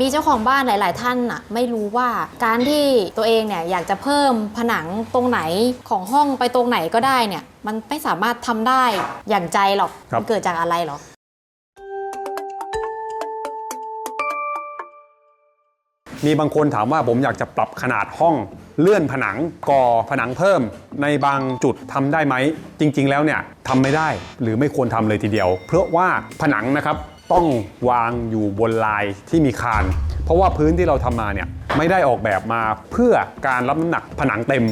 มีเจ้าของบ้านหลาย ๆ ท่านน่ะไม่รู้ว่าการที่ตัวเองเนี่ยอยากจะเพิ่มผนังตรงไหนของห้องไปตรงไหนก็ได้เนี่ย มันไม่สามารถทำได้อย่างใจหรอกครับ มันเกิดจากอะไรหรอ มีบางคนถามว่าผมอยากจะปรับขนาดห้องเลื่อนผนังก่อผนังเพิ่ม ในบางจุดทำได้ไหม จริง ๆ แล้วเนี่ยทำไม่ได้หรือไม่ควรทำเลยทีเดียว เพราะว่าผนังนะครับ ต้องวางอยู่บนลายที่มีคาน เพราะว่าพื้นที่เราทำมาเนี่ยไม่ได้ออกแบบมาเพื่อการรับน้ำหนักผนังเต็ม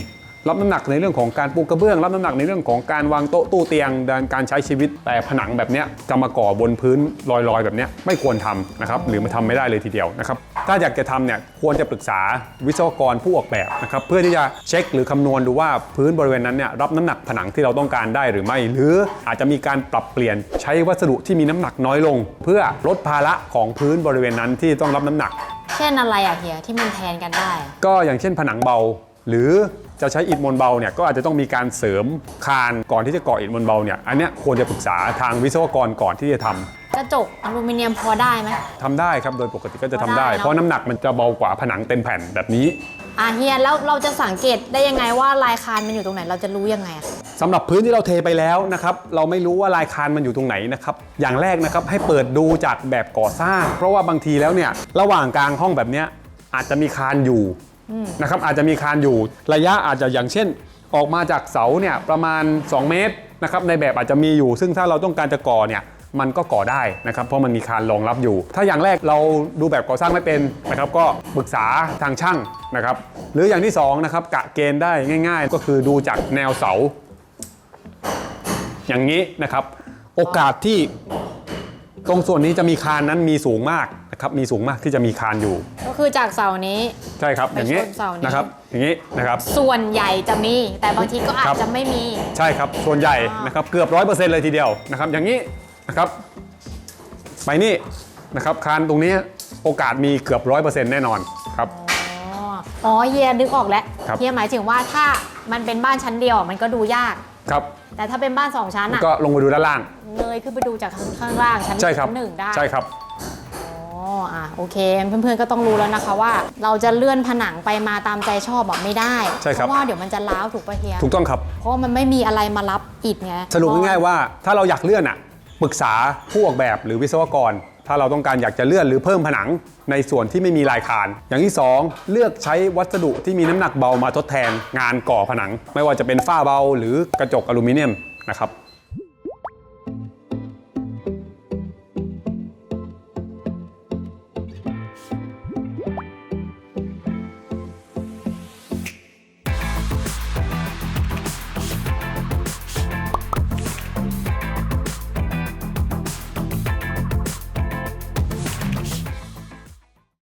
รับน้ำหนักในเรื่องของการปูกระเบื้อง รับน้ำหนักในเรื่องของการวางโต๊ะตู้เตียงการใช้ชีวิต แต่ผนังแบบเนี้ยจะมาก่อบนพื้นลอยๆ แบบเนี้ยไม่ควรทำนะครับหรือมาทำไม่ได้เลยทีเดียวนะครับ ถ้าอยากจะทำเนี่ยควรจะปรึกษาวิศวกรผู้ออกแบบนะครับเพื่อที่จะเช็คหรือคำนวณดูว่าพื้นบริเวณนั้นเนี่ยรับน้ำหนักผนังที่เราต้องการได้หรือไม่ หรืออาจจะมีการปรับเปลี่ยนใช้วัสดุที่มีน้ำหนักน้อยลง เพื่อลดภาระของพื้นบริเวณนั้นที่ต้องรับน้ำหนัก เช่นอะไรอะเฮียที่มันแทนกันได้ ก็อย่างเช่นผนังเบา หรือจะใช้อิฐมวลเบาเนี่ยก็อาจจะต้องมีการเสริมคานก่อนที่จะก่ออิฐมวลเบาเนี่ยอันเนี้ยควรจะปรึกษาทางวิศวกรก่อนที่จะทำ กระจกอลูมิเนียมพอได้ไหม ทำได้ครับโดยปกติก็จะทำได้ ได้เนอะ เพราะน้ำหนักมันจะเบากว่าผนังเต็มแผ่นแบบนี้อะเฮียแล้วเราจะสังเกตได้ยังไงว่าลายคานมันอยู่ตรงไหนเราจะรู้ยังไงอะสำหรับพื้นที่เราเทไปแล้วนะครับเราไม่รู้ว่าลายคานมันอยู่ตรงไหนนะครับอย่างแรกนะครับให้เปิดดูจากแบบก่อสร้าง เพราะว่าบางทีแล้วเนี่ยระหว่างกลางห้องแบบเนี้ยอาจจะมีคานอยู่นะครับอาจจะมีคานอยู่ระยะอาจจะอย่างเช่น ออกมาจากเสาเนี่ยประมาณ 2 เมตรนะครับในแบบอาจจะมีอยู่ ซึ่งถ้าเราต้องการจะก่อเนี่ย มันก็ก่อได้นะครับเพราะมันมีคานรองรับอยู่ ถ้าอย่างแรกเราดูแบบก่อสร้างไม่เป็นนะครับก็ปรึกษาทางช่างนะครับหรืออย่างที่สองนะครับกะเกณฑ์ได้ง่าย ๆ ก็คือดูจากแนวเสา อย่างนี้นะครับ โอกาสที่ตรงส่วนนี้จะมีคานนั้นมีสูงมากนะครับมีสูงมากที่จะมีคานอยู่ ก็คือจากเสานี้ ใช่ครับไปอย่างนี้ชนเสานี้ นะครับอย่างนี้นะครับ ส่วนใหญ่จะมี แต่บางทีก็อาครัจบจะไม่มี ใช่ครับ ส่วนใหญ่นะครับเกือบร้อยเปอร์เซ็นต์เลยทีเดียวนะครับ อย่างนี้ นะครับ ไปนี่นะครับคานตรงนี้โอกาสมีเกือบร้อยเปอร์เซ็นต์แน่นอนครับ อ๋ออ๋อเฮียนึกออกแล้วครับ เฮียหมายถึงว่าถ้ามันเป็นบ้านชั้นเดียวมันก็ดูยาก ครับแต่ถ้าเป็นบ้านสองชั้นอะก็ลงไปดูด้านล่างเลยขึ้นไปดูจากข้างข้างล่างชั้นใช่ครับ ชั้นหนึ่งได้ ใช่ครับ อ๋ออะโอเค เพื่อนๆก็ต้องรู้แล้วนะคะว่า เราจะเลื่อนผนังไปมาตามใจชอบแบบไม่ได้ใช่ครับ เพราะว่าเดี๋ยวมันจะร้าวถูกปะเฮียถูกต้องครับ เพราะว่ามันไม่มีอะไรมารับอิฐไงสรุปง่ายๆว่าถ้าเราอยากเลื่อนอะ ปรึกษาผู้ออกแบบหรือวิศวกร ถ้าเราต้องการอยากจะเลื่อนหรือเพิ่มผนังในส่วนที่ไม่มีลายคาน อย่างที่ 2 เลือกใช้วัสดุที่มีน้ำหนักเบามาทดแทนงานก่อผนัง ไม่ว่าจะเป็นฝ้าเบาหรือกระจกอลูมิเนียมนะครับ